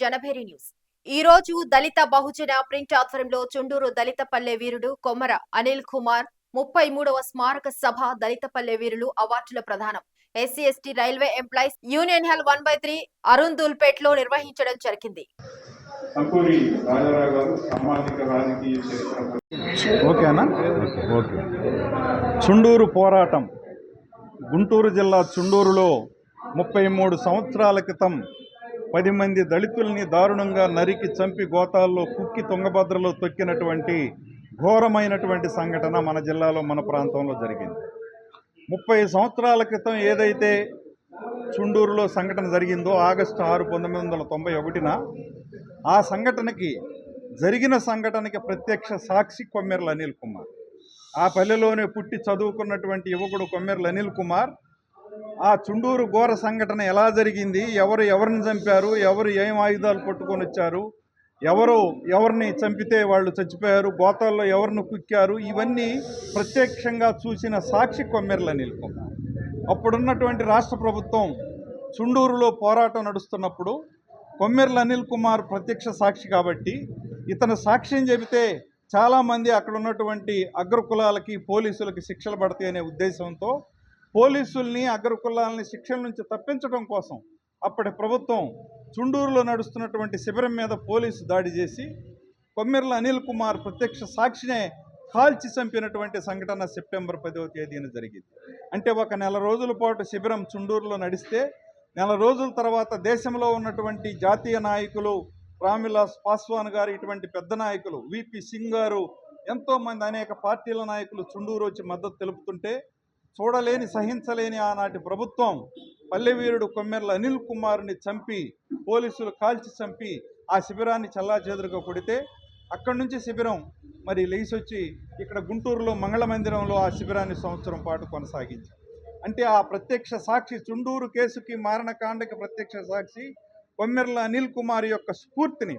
Janabheri news. ఈ రోజు దళిత బహుజన print ఆధ్వర్యంలో చుండూరు దళితపల్లె వీరుడు కొమ్మర అనిల్ కుమార్ ముప్పై మూడవ స్మారక సభ దళితపల్లె వీరులు అవార్డుల ప్రదానం. SC ST railway employees union hall one by three అరుందుల్పేట్లో నిర్వహించడం జరిగింది. సంపూరి రాజారావు గారు సామాజిక రాజకీయ చరిత్ర ఓకేనా ఓకే. చుండూరు పోరాటం. గుంటూరు జిల్లా చుండూరులో ముప్పై మూడు సంవత్సరాల క్రితం పది మంది దళితుల్ని దారుణంగా నరికి చంపి గోతాల్లో కుక్కి తుంగభద్రలో తొక్కినటువంటి ఘోరమైనటువంటి సంఘటన మన జిల్లాలో మన ప్రాంతంలో జరిగింది. ముప్పై సంవత్సరాల క్రితం ఏదైతే చుండూరులో సంఘటన జరిగిందో ఆగస్టు ఆరు పంతొమ్మిది వందల తొంభై ఒకటిన ఆ సంఘటనకి జరిగిన సంఘటనకి ప్రత్యక్ష సాక్షి కొమ్మెర్ల అనిల్ కుమార్. ఆ పల్లెలోనే పుట్టి చదువుకున్నటువంటి యువకుడు కొమ్మెర్ల అనిల్ కుమార్ ఆ చుండూరు ఘోర సంఘటన ఎలా జరిగింది? ఎవరు ఎవరిని చంపారు? ఎవరు ఏం ఆయుధాలు పట్టుకొని వచ్చారు? ఎవరు ఎవరిని చంపితే వాళ్ళు చచ్చిపోయారు? గోతాల్లో ఎవరిని కుక్కారు? ఇవన్నీ ప్రత్యక్షంగా చూసిన సాక్షి కొమ్మెర్ల అనిల్ కుమార్ అప్పుడున్నటువంటి రాష్ట్ర ప్రభుత్వం చుండూరులో పోరాటం నడుస్తున్నప్పుడు కొమ్మెర్ల అనిల్ కుమార్ ప్రత్యక్ష సాక్షి కాబట్టి ఇతను సాక్ష్యం చెబితే చాలామంది అక్కడ ఉన్నటువంటి అగ్రకులాలకి పోలీసులకి శిక్షలు పడతాయి అనే ఉద్దేశంతో పోలీసుల్ని అగ్రకులాలని శిక్షల నుంచి తప్పించడం కోసం అప్పటి ప్రభుత్వం చుండూరులో నడుస్తున్నటువంటి శిబిరం మీద పోలీసు దాడి చేసి కొమ్మెర్ల అనిల్ కుమార్ ప్రత్యక్ష సాక్షినే కాల్చి చంపినటువంటి సంఘటన సెప్టెంబర్ పదవ తేదీన జరిగింది. అంటే ఒక నెల రోజుల పాటు శిబిరం చుండూరులో నడిస్తే నెల రోజుల తర్వాత దేశంలో ఉన్నటువంటి జాతీయ నాయకులు రామ్విలాస్ పాస్వాన్ గారు ఇటువంటి పెద్ద నాయకులు విపి సింగ్ గారు ఎంతోమంది అనేక పార్టీల నాయకులు చుండూరు వచ్చి మద్దతు తెలుపుతుంటే చూడలేని సహించలేని ఆనాటి ప్రభుత్వం పల్లెవీరుడు కొమ్మెర్ల అనిల్ కుమార్ని చంపి పోలీసులు కాల్చి చంపి ఆ శిబిరాన్ని చల్లాచెదురుగా కొడితే అక్కడి నుంచి శిబిరం మరి లేచొచ్చి ఇక్కడ గుంటూరులో మంగళ మందిరంలో ఆ శిబిరాన్ని సంవత్సరం పాటు కొనసాగించారు అంటే ఆ ప్రత్యక్ష సాక్షి చుండూరు కేసుకి మారణకాండకి ప్రత్యక్ష సాక్షి కొమ్మెర్ల అనిల్ కుమార్ యొక్క స్ఫూర్తిని